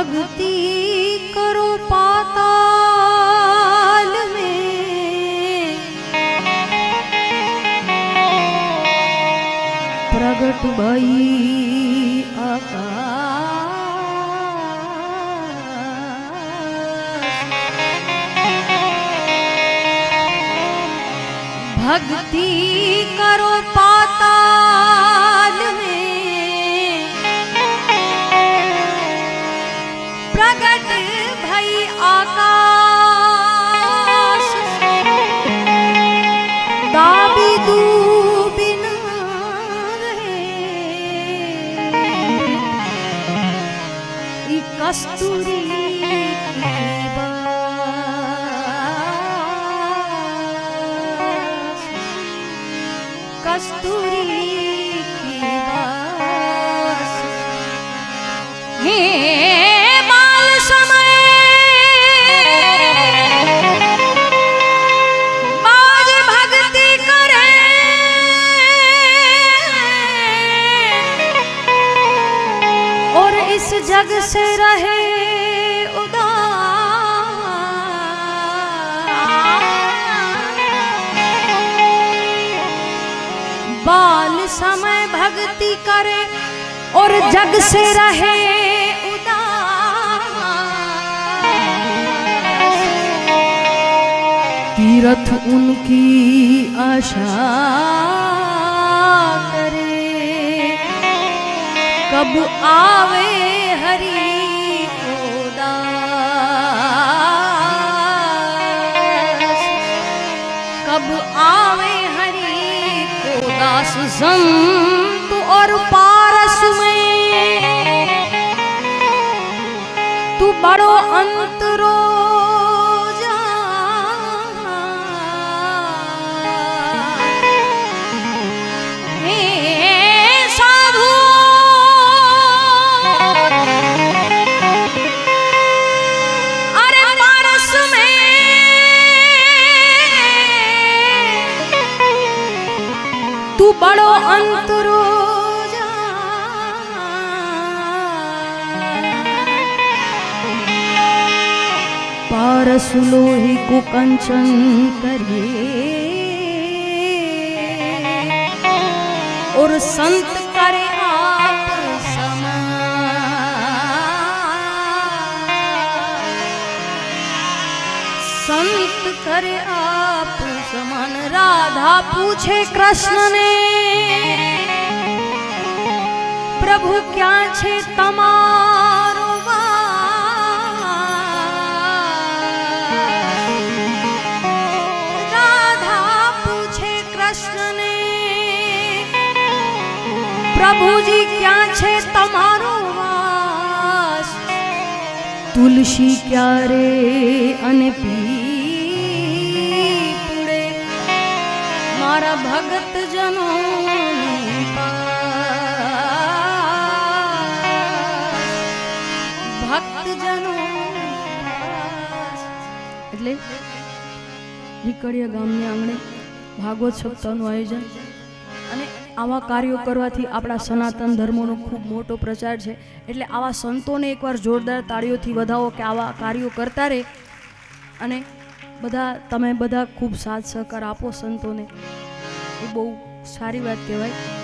भक्ति करो पाताल में प्रगट भई आकाश भक्ति करो पाताल আকাশ। দাবি দুবিনা রে। কস্তুরী जग से रहे बाल समय भक्ति करे और जग से रहे उदास। तीरथ उनकी आशा करे। કબ આવે હરી કોદાસ કબ આવે હરી કોદાસ સંત ઓર પારસ મેં તું બડો અંત તું બળો અંતરો પારસુલોહી કુકંચન કરે. ઓર સંત કરે આપ સમાન સંત કરે આપ સમાન રાધા પૂછે કૃષ્ણને, પ્રભુ, ક્યાં છે તમારો રાધા પૂછે કૃષ્ણને, પ્રભુજી, ક્યાં છે તમારો તુલસી ક્યારે અને પી મારા ભગત જનો ભક્તજનો એટલે નીકળ્યા ગામની આંગણે ભાગવત સપ્તાહનું આયોજન. અને આવા કાર્યો કરવાથી આપણા સનાતન ધર્મનો ખૂબ મોટો પ્રચાર છે. એટલે આવા સંતોને એકવાર જોરદાર તાળીઓથી વધાવો કે આવા કાર્યો કરતા રહે. અને બધા, તમે બધા ખૂબ સાથ સહકાર આપો સંતોને. એ બહુ સારી વાત કહેવાય.